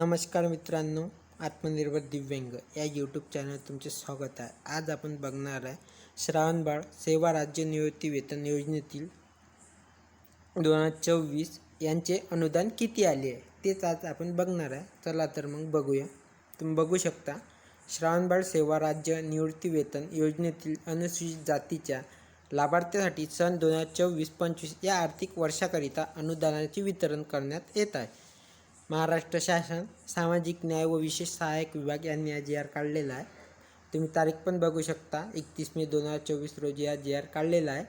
नमस्कार मित्रांनो आत्मनिर्भर दिव्यांग या यूट्यूब चॅनल तुमचे स्वागत आहे. आज आपण बघणार आहे श्रावणबाळ सेवा राज्य निवृत्ती वेतन योजनेतील दोन हजार चोवीस यांचे अनुदान किती आले आहे? तेच आज आपण बघणार आहे. चला तर मग बघूया. तुम्ही बघू शकता श्रावणबाळ सेवा राज्य निवृत्ती वेतन योजनेतील अनुसूचित जातीच्या लाभार्थ्यासाठी सन दोन हजार चोवीस पंचवीस या आर्थिक वर्षाकरिता अनुदानाचे वितरण करण्यात येत आहे. महाराष्ट्र शासन सामाजिक न्याय व विशेष सहाय्यक विभाग यांनी हा जी आर काढलेला आहे. तुम्ही तारीख पण बघू शकता. एकतीस मे दोन हजार चोवीस रोजी हा जी आर काढलेला आहे.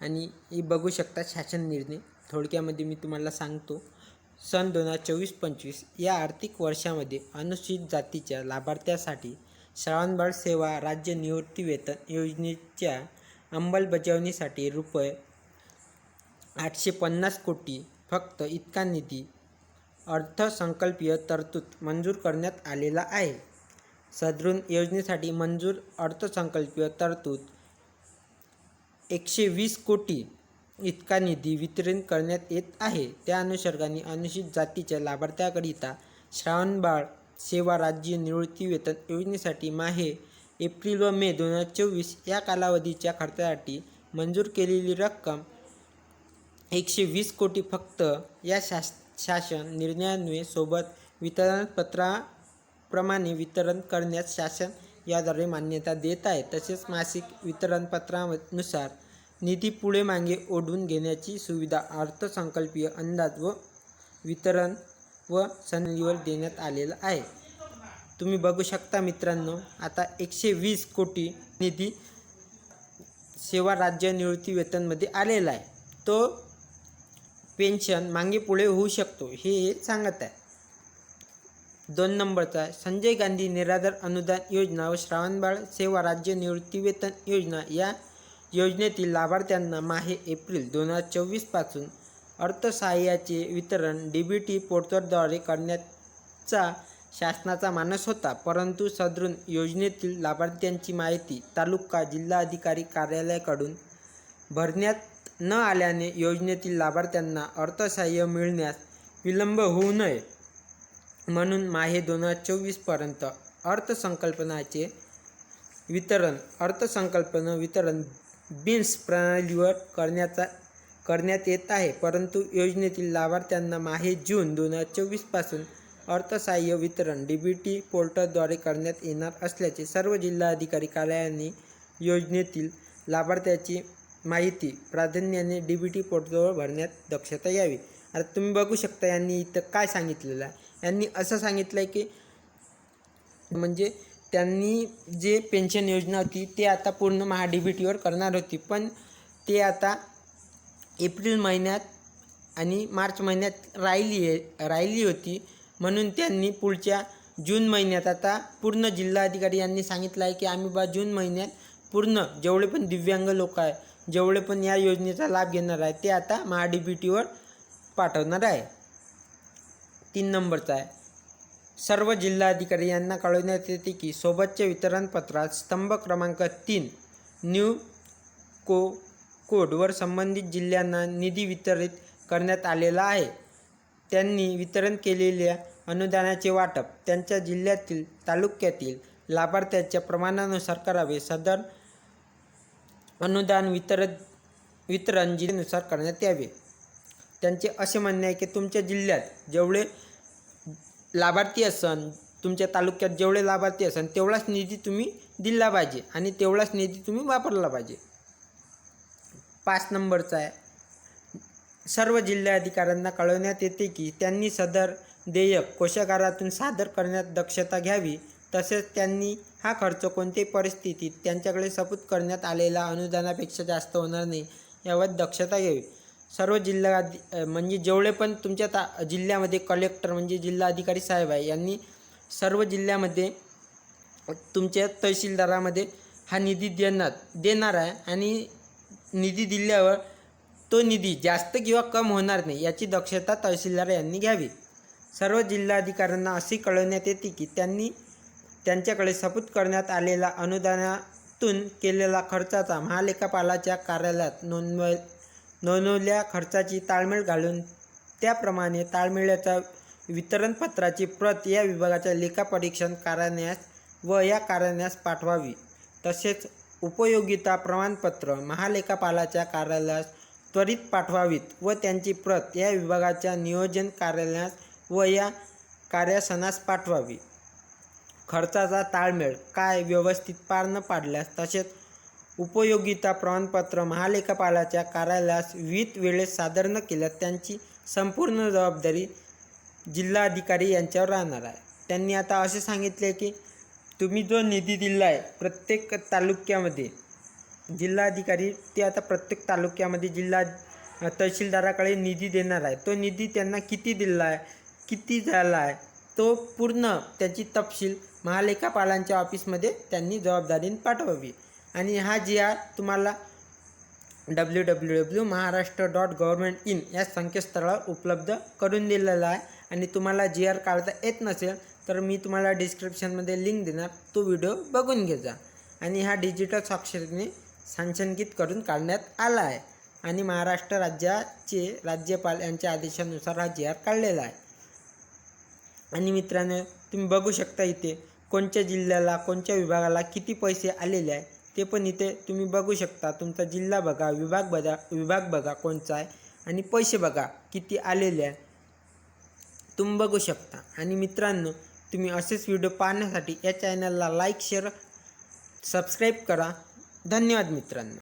आणि ही बघू शकता शासन निर्णय. थोडक्यामध्ये मी तुम्हाला सांगतो. सन दोन हजार चोवीस पंचवीस या आर्थिक वर्षामध्ये अनुसूचित जातीच्या लाभार्थ्यासाठी श्रावणबाळ सेवा राज्य निवृत्तीवेतन योजनेच्या अंमलबजावणीसाठी रुपये आठशे पन्नास कोटी फक्त इतका निधी अर्थसंकल्पीय तरतूद मंजूर करण्यात आलेला आहे. सदृन योजनेसाठी मंजूर अर्थसंकल्पीय तरतूद एकशे वीस कोटी इतका निधी वितरण करण्यात येत आहे. त्या अनुषंगाने अनुसूचित जातीच्या लाभार्थ्याकरिता श्रावणबाळ सेवा राज्य निवृत्ती वेतन योजनेसाठी माहे एप्रिल व मे दोन हजार चोवीस या कालावधीच्या खर्चासाठी मंजूर केलेली रक्कम एकशे वीस कोटी फक्त या शास शासन निर्णयान्वये सोबत वितरणपत्राप्रमाणे वितरण करण्यास शासन याद्वारे मान्यता देत आहे. तसेच मासिक वितरणपत्रानुसार निधी पुढे मागे ओढून घेण्याची सुविधा अर्थसंकल्पीय अंदाज व वितरण व सनदीवर देण्यात आलेला आहे. तुम्ही बघू शकता मित्रांनो आता एकशे वीस कोटी निधी सेवा राज्य निवृत्ती वेतनमध्ये आलेला आहे. तो पेन्शन मागे पुढे होऊ शकतो हे सांगत आहे. दोन नंबरचा संजय गांधी निराधार अनुदान योजना व श्रावणबाळ सेवा राज्य निवृत्तीवेतन योजना या योजनेतील लाभार्थ्यांना माहे एप्रिल दोन हजार चोवीसपासून अर्थसहाय्याचे वितरण डी बी टी पोर्टलद्वारे करण्याचा शासनाचा मानस होता परंतु सदरून योजनेतील लाभार्थ्यांची माहिती तालुका जिल्हाधिकारी कार्यालयाकडून भरण्यात न आल्याने योजनेतील लाभार्थ्यांना अर्थसहाय्य मिळण्यास विलंब होऊ नये. म्हणून माहे दोन हजार चोवीसपर्यंत अर्थसंकल्पनाचे वितरण अर्थसंकल्पना वितरण बिन्स प्रणालीवर करण्याचा करण्यात येत आहे. परंतु योजनेतील लाभार्थ्यांना माहे जून दोन हजार चोवीसपासून अर्थसहाय्य वितरण डी बी टी पोर्टलद्वारे करण्यात येणार असल्याचे सर्व जिल्हाधिकारी कार्यालयांनी योजनेतील लाभार्थ्याची माहिती प्राधान्याने डी बी टी पोर्टलवर भरण्यात दक्षता यावी आता तुम्ही बघू शकता यांनी इथं काय सांगितलेलं आहे. यांनी असं सांगितलं आहे की म्हणजे त्यांनी जे पेन्शन योजना होती ते आता पूर्ण महा डी बी टीवर करणार होती. पण ते आता एप्रिल महिन्यात आणि मार्च महिन्यात राहिली आहे राहिली होती. म्हणून त्यांनी पुढच्या जून महिन्यात आता पूर्ण जिल्हाधिकारी यांनी सांगितलं आहे की आम्ही बा जून महिन्यात पूर्ण जेवढे पण दिव्यांग लोक आहे जेवढे पण या योजनेचा लाभ घेणार आहे ते आता महा डी बी टीवर पाठवणार आहे. तीन नंबरचा आहे. सर्व जिल्हाधिकारी यांना कळवण्यात येते की सोबतच्या वितरणपत्रात स्तंभ क्रमांक तीन न्यू को कोडवर संबंधित जिल्ह्यांना निधी वितरित करण्यात आलेला आहे. त्यांनी वितरण केलेल्या अनुदानाचे वाटप त्यांच्या जिल्ह्यातील तालुक्यातील लाभार्थ्याच्या प्रमाणानुसार करावे. सदर अनुदान वितरण वितरण जिल्ह्यानुसार करण्यात यावे. त्यांचे असे म्हणणे आहे की तुमच्या जिल्ह्यात जेवढे लाभार्थी असन तुमच्या तालुक्यात जेवढे लाभार्थी असन तेवढाच निधी तुम्ही दिला पाहिजे आणि तेवढाच निधी तुम्ही वापरला पाहिजे. पाच नंबरचा आहे. सर्व जिल्हाधिकाऱ्यांना कळवण्यात येते की त्यांनी सदर देयक कोशागारातून सादर करण्यात दक्षता घ्यावी तसेच त्यांनी हा खर्च कोणत्याही परिस्थितीत त्यांच्याकडे सपूत करण्यात आलेला अनुदानापेक्षा जास्त होणार नाही यावर दक्षता घ्यावी. सर्व जिल्हा म्हणजे जेवढे पण तुमच्या ता जिल्ह्यामध्ये कलेक्टर म्हणजे जिल्हाधिकारी साहेब आहे यांनी सर्व जिल्ह्यामध्ये तुमच्या तहसीलदारामध्ये हा निधी देणार देणार आहे आणि निधी दिल्यावर तो निधी जास्त किंवा कम होणार नाही याची दक्षता तहसीलदार यांनी घ्यावी. सर्व जिल्हाधिकाऱ्यांना असे कळवण्यात येते की त्यांनी त्यांच्याकडे सपूत करण्यात आलेला अनुदानातून केलेला खर्चाचा महालेखापालाच्या कार्यालयात नोंदव नोंदवल्या खर्चाची ताळमेळ घालून त्याप्रमाणे ताळमेळाच्या वितरणपत्राची प्रत या विभागाच्या लेखापरीक्षण कार्यालयास व या कार्यालयास पाठवावी. तसेच उपयोगिता प्रमाणपत्र महालेखापालाच्या कार्यालयास त्वरित पाठवावीत व त्यांची प्रत या विभागाच्या नियोजन कार्यालयास व या कार्यासनास पाठवावी. खर्चाचा ताळमेळ काय व्यवस्थित पार न पाडल्यास तसेच उपयोगिता प्रमाणपत्र महालेखापालाच्या कार्यालयास विविध वेळेस सादर न केल्यास त्यांची संपूर्ण जबाबदारी जिल्हाधिकारी यांच्यावर राहणार आहे. त्यांनी आता असे सांगितले की तुम्ही जो निधी दिला आहे प्रत्येक तालुक्यामध्ये जिल्हाधिकारी ते आता प्रत्येक तालुक्यामध्ये जिल्हा तहसीलदाराकडे निधी देणार आहे. तो निधी त्यांना किती दिला आहे किती झाला आहे तो पूर्ण त्याची तपशील महालेखापालांच्या ऑफिसमध्ये त्यांनी जबाबदारीने पाठवावी. आणि हा जी आर तुम्हाला W W W Maharashtra dot government in या संकेतस्थळावर उपलब्ध करून दिलेला आहे. आणि तुम्हाला जी आर काढता येत नसेल तर मी तुम्हाला डिस्क्रिप्शनमध्ये लिंक देणार. तो व्हिडिओ बघून घेजा आणि हा डिजिटल स्वाक्षरीने संचंकित करून काढण्यात आला आहे. आणि महाराष्ट्र राज्याचे राज्यपाल यांच्या आदेशानुसार हा जी आर काढलेला आहे. आणि मित्रांनो तुम्ही बघू शकता इथे कोणत्या जिल्ह्याला कोणत्या विभागाला किती पैसे आलेले आहे ते पण इथे तुम्ही बघू शकता. तुमचा जिल्हा बघा विभाग बघा विभाग बघा कोणचा आहे आणि पैसे बघा किती आलेले आहे. तुम्ही बघू शकता. आणि मित्रांनो तुम्ही असेच व्हिडिओ पाहण्यासाठी या चॅनलला लाईक शेअर सबस्क्राईब करा. धन्यवाद मित्रांनो.